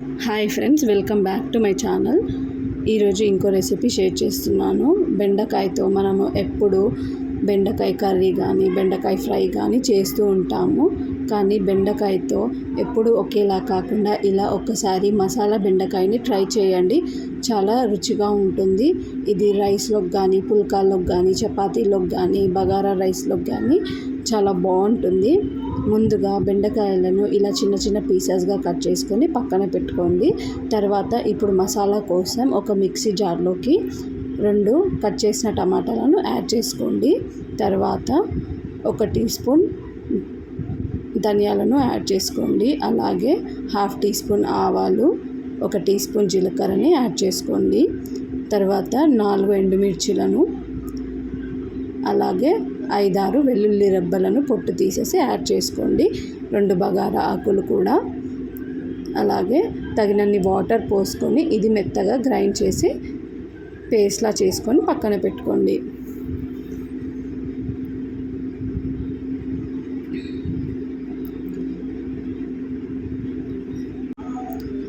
Hi friends welcome back to my channel. ఈరోజు ఇంకో recipe share చేస్తున్నాను. బెండకాయతో మనము ఎప్పుడు బెండకాయ కర్రీ కానీ బెండకాయ ఫ్రై కానీ చేస్తూ ఉంటాము. కానీ బెండకాయతో ఎప్పుడు ఒకేలా కాకుండా ఇలా ఒక్కసారి మసాలా బెండకాయని ట్రై చేయండి. చాలా రుచిగా ఉంటుంది. ఇది రైస్లోకి కానీ పుల్కాల్లోకి కానీ చపాతీలోకి కానీ బగారా రైస్లోకి కానీ చాలా బాగుంటుంది. ముందుగా బెండకాయలను ఇలా చిన్న చిన్న పీసెస్గా కట్ చేసుకొని పక్కన పెట్టుకోండి. తర్వాత ఇప్పుడు మసాలా కోసం ఒక మిక్సీ జార్లోకి రెండు కట్ చేసిన టమాటాలను యాడ్ చేసుకోండి. తర్వాత ఒక టీ స్పూన్ ధనియాలను యాడ్ చేసుకోండి. అలాగే హాఫ్ టీ స్పూన్ ఆవాలు ఒక టీ స్పూన్ జీలకర్రని యాడ్ చేసుకోండి. తర్వాత నాలుగు ఎండుమిర్చిలను అలాగే ఐదారు వెల్లుల్లి రెబ్బలను పొట్టు తీసేసి యాడ్ చేసుకోండి. రెండు బగారా ఆకులు కూడా. అలాగే తగినన్ని వాటర్ పోసుకొని ఇది మెత్తగా గ్రైండ్ చేసి పేస్ట్లా చేసుకొని పక్కన పెట్టుకోండి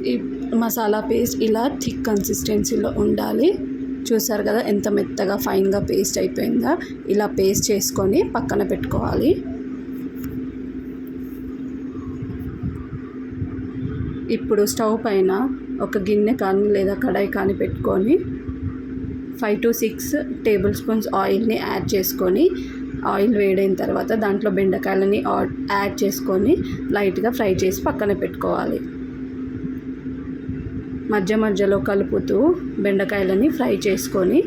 ఈ మసాలా పేస్ట్ ఇలా థిక్ కన్సిస్టెన్సీలో ఉండాలి. చూసారు కదా ఎంత మెత్తగా ఫైన్గా పేస్ట్ అయిపోయిందో? ఇలా పేస్ట్ చేసుకొని పక్కన పెట్టుకోవాలి. ఇప్పుడు స్టవ్ పైన ఒక గిన్నె కానీ లేదా కడాయి కానీ పెట్టుకొని five to six table spoons ఆయిల్ని యాడ్ చేసుకొని ఆయిల్ వేడైన తర్వాత దాంట్లో బెండకాయలని యాడ్ చేసుకొని లైట్గా ఫ్రై చేసి పక్కన పెట్టుకోవాలి. మధ్య మధ్యలో కలుపుతూ బెండకాయలని ఫ్రై చేసుకొని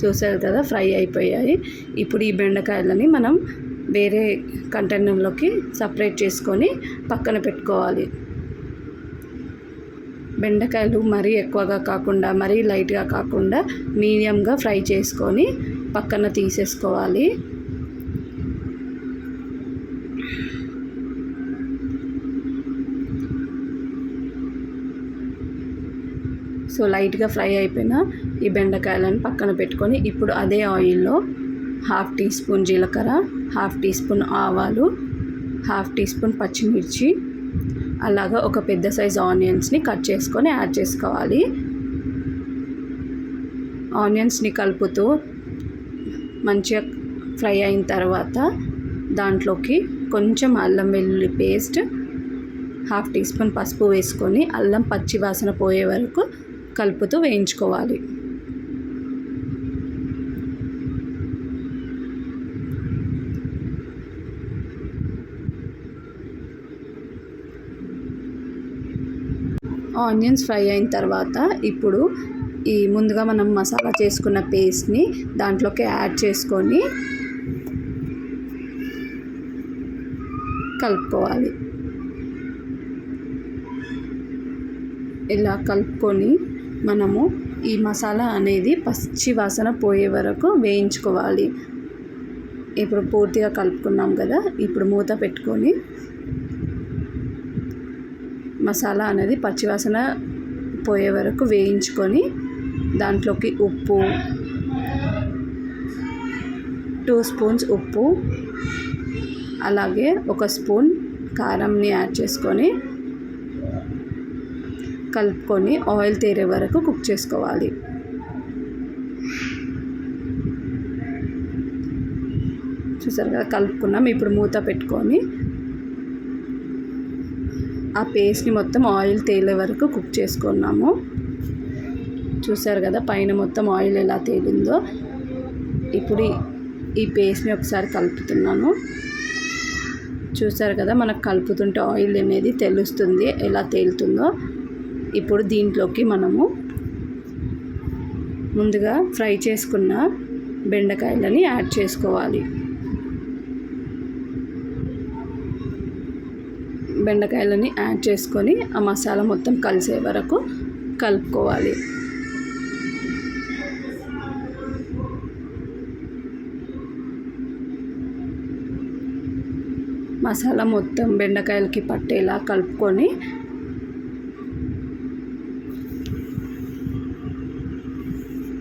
చూసారు కదా ఫ్రై అయిపోయాయి. ఇప్పుడు ఈ బెండకాయలని మనం వేరే కంటైనర్లోకి సపరేట్ చేసుకొని పక్కన పెట్టుకోవాలి. బెండకాయలు మరీ ఎక్కువగా కాకుండా మరీ లైట్గా కాకుండా మీడియంగా ఫ్రై చేసుకొని పక్కన తీసేసుకోవాలి. సో లైట్గా ఫ్రై అయిపోయిన ఈ బెండకాయలను పక్కన పెట్టుకొని ఇప్పుడు అదే ఆయిల్లో హాఫ్ టీ స్పూన్ జీలకర్ర హాఫ్ టీ స్పూన్ ఆవాలు హాఫ్ టీ స్పూన్ పచ్చిమిర్చి అలాగా ఒక పెద్ద సైజ్ ఆనియన్స్ని కట్ చేసుకొని యాడ్ చేసుకోవాలి. ఆనియన్స్ని కలుపుతూ మంచిగా ఫ్రై అయిన తర్వాత దాంట్లోకి కొంచెం అల్లం వెల్లుల్లి పేస్ట్ హాఫ్ టీ స్పూన్ పసుపు వేసుకొని అల్లం పచ్చి వాసన పోయే వరకు కలుపుతూ వేయించుకోవాలి. ఆనియన్స్ ఫ్రై అయిన తర్వాత ఇప్పుడు ఈ ముందుగా మనం మసాలా చేసుకున్న పేస్ట్ని దాంట్లోకి యాడ్ చేసుకొని కలుపుకోవాలి. ఇలా కలుపుకొని మనము ఈ మసాలా అనేది పచ్చి వాసన పోయే వరకు వేయించుకోవాలి. ఇప్పుడు పూర్తిగా కలుపుకున్నాం కదా ఇప్పుడు మూత పెట్టుకొని మసాలా అనేది పచ్చివాసన పోయే వరకు వేయించుకొని దాంట్లోకి ఉప్పు టూ స్పూన్స్ ఉప్పు అలాగే ఒక స్పూన్ కారంని యాడ్ చేసుకొని కలుపుకొని ఆయిల్ తేరే వరకు కుక్ చేసుకోవాలి. చూసారు కదా కలుపుకున్నాం. ఇప్పుడు మూత పెట్టుకొని ఆ పేస్ట్ని మొత్తం ఆయిల్ తేలే వరకు కుక్ చేసుకున్నాము. చూసారు కదా పైన మొత్తం ఆయిల్ ఎలా తేలిందో. ఇప్పుడు ఈ పేస్ట్ని ఒకసారి కలుపుతున్నాను. చూసారు కదా మనకు కలుపుతుంటే ఆయిల్ అనేది తెలుస్తుంది ఎలా తేలుతుందో. ఇప్పుడు దీంట్లోకి మనము ముందుగా ఫ్రై చేసుకున్న బెండకాయలని యాడ్ చేసుకోవాలి. బెండకాయలని యాడ్ చేసుకొని ఆ మసాలా మొత్తం కలిసే వరకు కలుపుకోవాలి. మసాలా మొత్తం బెండకాయలకి పట్టేలా కలుపుకొని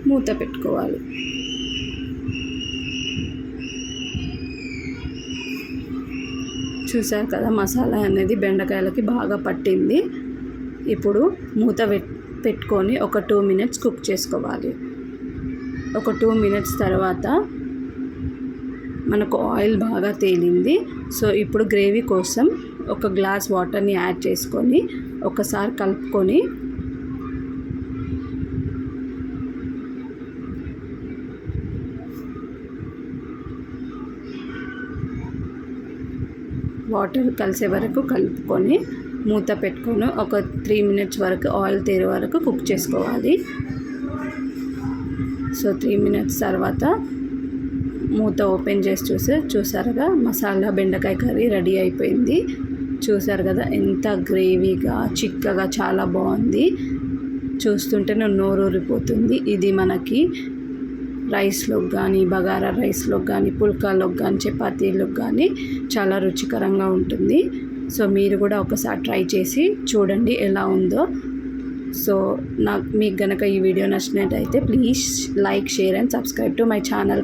మూత పెట్టుకోవాలి. చూసారు కదా మసాలా అనేది బెండకాయలకి బాగా పట్టింది. ఇప్పుడు మూత పెట్టుకొని ఒక టూ మినిట్స్ కుక్ చేసుకోవాలి. ఒక టూ మినిట్స్ తర్వాత మనకు ఆయిల్ బాగా తేలింది. సో ఇప్పుడు గ్రేవీ కోసం ఒక గ్లాస్ వాటర్ని యాడ్ చేసుకొని ఒకసారి కలుపుకొని వాటర్ కలిసే వరకు కలుపుకొని మూత పెట్టుకొని ఒక త్రీ మినిట్స్ వరకు ఆయిల్ తీరే వరకు కుక్ చేసుకోవాలి. సో త్రీ మినిట్స్ తర్వాత మూత ఓపెన్ చేసి చూసే చూసారుగా మసాలా బెండకాయ కర్రీ రెడీ అయిపోయింది. చూసారు కదా ఎంత గ్రేవీగా చిక్కగా చాలా బాగుంది. చూస్తుంటేనే నోరూరిపోతుంది. ఇది మనకి రైస్లోకి కానీ బగారా రైస్లోకి కానీ పుల్కాలోకి కానీ చపాతీలోకి కానీ చాలా రుచికరంగా ఉంటుంది. సో మీరు కూడా ఒకసారి ట్రై చేసి చూడండి ఎలా ఉందో. సో నాకు మీకు గనక ఈ వీడియో నచ్చినట్టయితే please like share and subscribe to my channel.